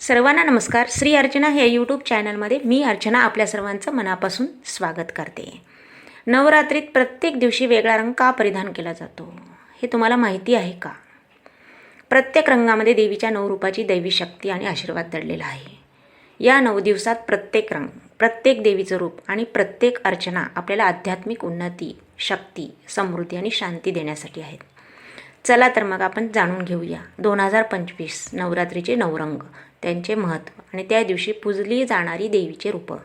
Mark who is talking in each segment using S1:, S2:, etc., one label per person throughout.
S1: सर्वांना नमस्कार. श्री अर्चना हे यूट्यूब चॅनलमध्ये मी अर्चना आपल्या सर्वांचं मनापासून स्वागत करते. नवरात्रीत प्रत्येक दिवशी वेगळा रंग का परिधान केला जातो? हे तुम्हाला माहिती आहे का? प्रत्येक रंगामध्ये देवीच्या नवरूपाची दैवी शक्ती आणि आशीर्वाद दडलेला आहे. या नऊ दिवसात प्रत्येक रंग प्रत्येक देवीचं रूप आणि प्रत्येक अर्चना आपल्याला आध्यात्मिक उन्नती शक्ती समृद्धी आणि शांती देण्यासाठी आहेत. चला तर मग आपण जाणून घेऊया. दोन हजार पंचवीस नवरात्रीचे नवरंग. त्यांचे महत्त्व आणि त्या दिवशी पूजली जाणारी देवीचे रूपं.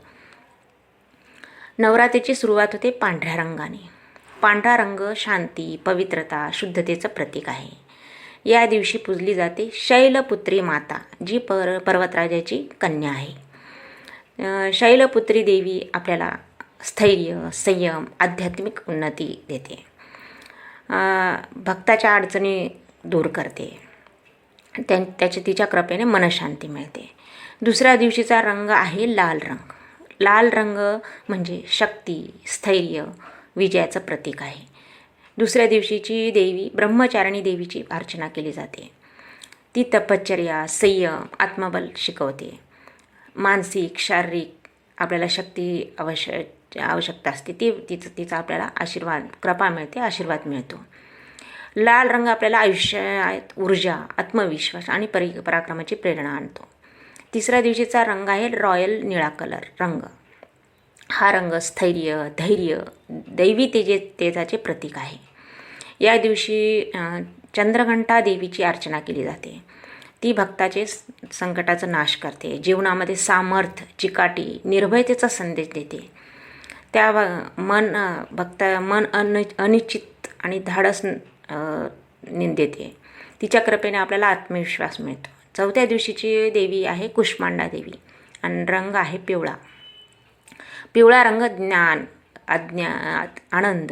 S1: नवरात्रीची सुरुवात होते पांढऱ्या रंगाने. पांढरा रंग शांती पवित्रता शुद्धतेचं प्रतीक आहे. या दिवशी पूजली जाते शैलपुत्री माता जी पर पर्वतराजाची कन्या आहे. शैलपुत्री देवी आपल्याला स्थैर्य संयम आध्यात्मिक उन्नती देते. भक्ताच्या अडचणी दूर करते. त्या त्याच्या तिच्या कृपेने मनशांती मिळते. दुसऱ्या दिवशीचा रंग आहे लाल रंग. लाल रंग म्हणजे शक्ती स्थैर्य विजयाचं प्रतीक आहे. दुसऱ्या दिवशीची देवी ब्रह्मचारिणी देवीची अर्चना केली जाते. ती तपश्चर्या संयम आत्मबल शिकवते. मानसिक शारीरिक आपल्याला शक्ती आवश्यक आवश्यकता असते ती तिचं तिचा आपल्याला आशीर्वाद कृपा मिळते आशीर्वाद मिळतो. लाल रंग आपल्याला आयुष्यात ऊर्जा आत्मविश्वास आणि परि पराक्रमाची प्रेरणा आणतो. तिसऱ्या दिवशीचा रंग आहे रॉयल निळा कलर रंग. हा रंग स्थैर्य धैर्य दैवी तेजे तेजाचे प्रतीक आहे. या दिवशी चंद्रघंटा देवीची अर्चना केली जाते. ती भक्ताचे स- संकटाचा नाश करते. जीवनामध्ये सामर्थ्य चिकाटी निर्भयतेचा संदेश देते. त्या मन भक्त भक्ता मन अन अनिश्चित आणि धाडस देते तिच्या कृपेने आपल्याला आत्मविश्वास मिळतो. चौथ्या दिवशीची देवी आहे कुष्मांडा देवी. आणि रंग आहे पिवळा. पिवळा रंग ज्ञान अज्ञा आनंद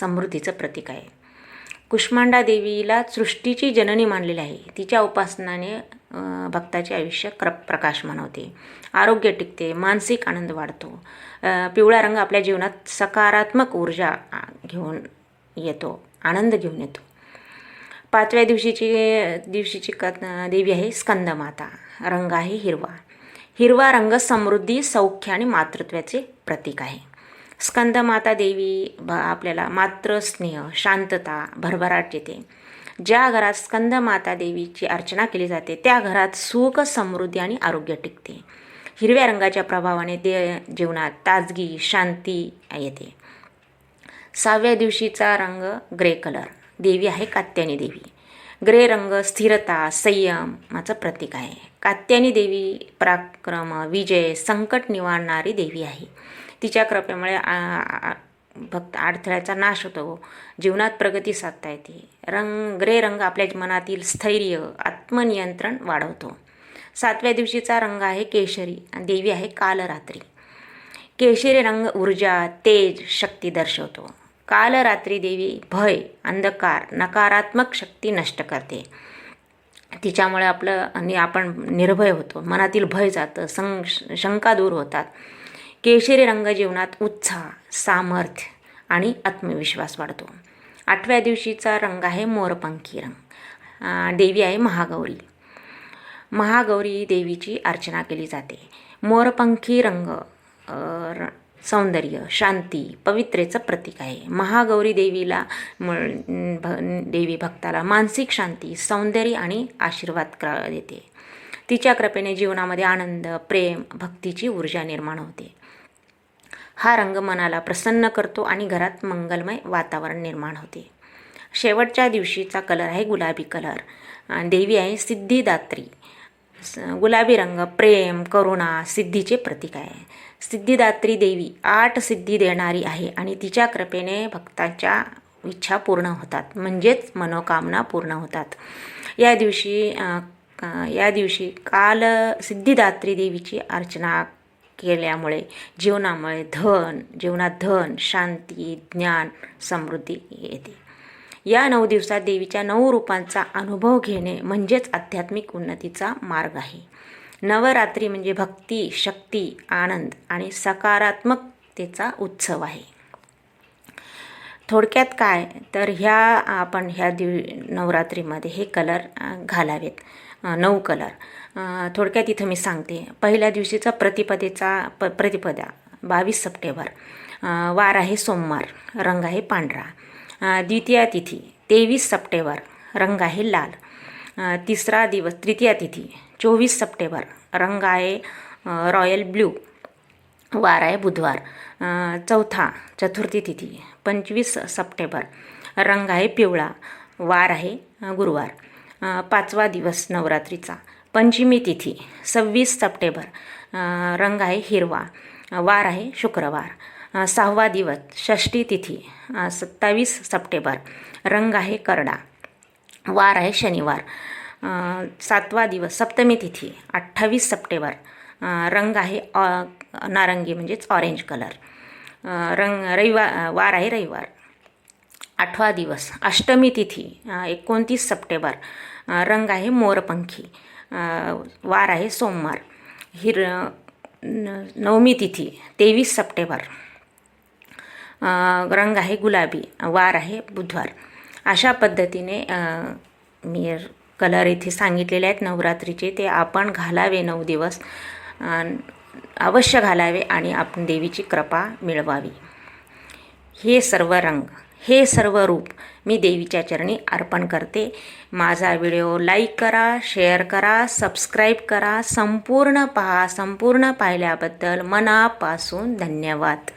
S1: समृद्धीचं प्रतीक आहे. कुष्मांडा देवीला सृष्टीची जननी मानलेली आहे. तिच्या उपासनाने भक्ताचे आयुष्य क्र प्रकाशमान होते आरोग्य टिकते मानसिक आनंद वाढतो. पिवळा रंग आपल्या जीवनात सकारात्मक ऊर्जा घेऊन येतो आनंद घेऊन येतो. पाचव्या दिवशीची दिवशीची क देवी आहे स्कंदमाता. रंग आहे हिरवा. हिरवा रंग समृद्धी सौख्य आणि मातृत्वाचे प्रतीक आहे. स्कंदमाता देवी ब आपल्याला मात्र स्नेह शांतता भरभराट येते ज्या घरात स्कंदमाता देवीची अर्चना केली जाते त्या घरात सुख समृद्धी आणि आरोग्य टिकते. हिरव्या रंगाच्या प्रभावाने दे जीवनात ताजगी शांती येते. सहाव्या दिवशीचा रंग ग्रे कलर. देवी आहे कात्यानी देवी. ग्रे रंग स्थिरता संयमाचं प्रतीक आहे. कात्यानी देवी पराक्रम विजय संकट निवारणारी देवी आहे. तिच्या कृपेमुळे भक्त अडथळ्याचा नाश होतो. जीवनात प्रगती साधता येते. रंग ग्रे रंग आपल्या मनातील स्थैर्य आत्मनियंत्रण वाढवतो. सातव्या दिवशीचा रंग आहे केशरी आणि देवी आहे कालरात्री. केशरी रंग ऊर्जा तेज शक्ती दर्शवतो. कालरात्री देवी भय अंधकार नकारात्मक शक्ती नष्ट करते. तिच्यामुळे आपलं आणि आपण निर्भय होतो. मनातील भय जातं सं शंका दूर होतात. केशरी रंग जीवनात उत्साह सामर्थ्य आणि आत्मविश्वास वाढतो. आठव्या दिवशीचा रंग आहे मोरपंखी रंग. देवी आहे महागौरी. महागौरी देवीची अर्चना केली जाते. मोरपंखी रंग र- सौंदर्य शांती पवित्रेचं प्रतीक आहे. महागौरी देवीला भ देवी भक्ताला मानसिक शांती सौंदर्य आणि आशीर्वाद क्र देते. तिच्या कृपेने जीवनामध्ये आनंद प्रेम भक्तीची ऊर्जा निर्माण होते. हा रंग मनाला प्रसन्न करतो आणि घरात मंगलमय वातावरण निर्माण होते. शेवटच्या दिवशीचा कलर आहे गुलाबी कलर. देवी आहे सिद्धिदात्री. स- गुलाबी रंग प्रेम करुणा सिद्धीचे प्रतीक आहे. सिद्धिदात्री देवी आठ सिद्धी देणारी आहे आणि तिच्या कृपेने भक्ताच्या इच्छा पूर्ण होतात. म्हणजेच मनोकामना पूर्ण होतात. या दिवशी या दिवशी काल सिद्धिदात्री देवीची अर्चना केल्यामुळे जीवनामुळे धन जीवनात धन शांती ज्ञान समृद्धी येते. या नऊ दिवसात देवीच्या नऊ रूपांचा अनुभव घेणे म्हणजेच आध्यात्मिक उन्नतीचा मार्ग आहे. नवरात्री म्हणजे भक्ती शक्ती आनंद आणि सकारात्मकतेचा उत्सव आहे. थोडक्यात काय? तर ह्या आपण ह्या दिव नवरात्रीमध्ये हे कलर घालावेत. नऊ कलर. थोडक्यात इथं मी सांगते. पहिल्या दिवशीचा प्रतिपदेचा प प्रतिपदा बावीस सप्टेंबर. वार आहे सोमवार रंग आहे पांढरा. द्वितीया तिथी तेवीस सप्टेंबर रंग आहे लाल. तिसरा दिवस तृतीया तिथी चोवीस सप्टेंबर रंग आहे रॉयल ब्ल्यू वार आहे बुधवार. चौथा चतुर्थी तिथी पंचवीस सप्टेंबर. रंग आहे पिवळा. वार आहे गुरुवार. पाचवा दिवस नवरात्रीचा. पंचमी तिथी सव्वीस सप्टेंबर. रंग आहे हिरवा. वार आहे शुक्रवार. सहावा दिवस षष्ठी तिथी सत्तावीस सप्टेंबर. रंग आहे करडा. वार आहे शनिवार. सातवा दिवस सप्तमी तिथी अठ्ठावीस सप्टेंबर. रंग आहे ऑ नारंगी म्हणजेच ऑरेंज कलर रंग रविवार वार आहे रविवार. आठवा दिवस अष्टमी तिथी एकोणतीस सप्टेंबर. रंग आहे मोरपंखी. वार आहे सोमवार. हिर न- नवमी तिथी तेवीस सप्टेंबर. रंग आहे गुलाबी वार आहे बुधवार. अशा पद्धतीने मी कलर इथे सांगितलेले आहेत. नवरात्रीचे ते आपण घालावे नऊ दिवस. अवश्य घालावे आणि आपण देवीची कृपा मिळवावी. हे सर्व रंग हे सर्व रूप मी देवीच्या चरणी अर्पण करते. माझा व्हिडिओ लाईक करा शेअर करा सबस्क्राईब करा. संपूर्ण पहा संपूर्ण पाहिल्याबद्दल मनापासून धन्यवाद.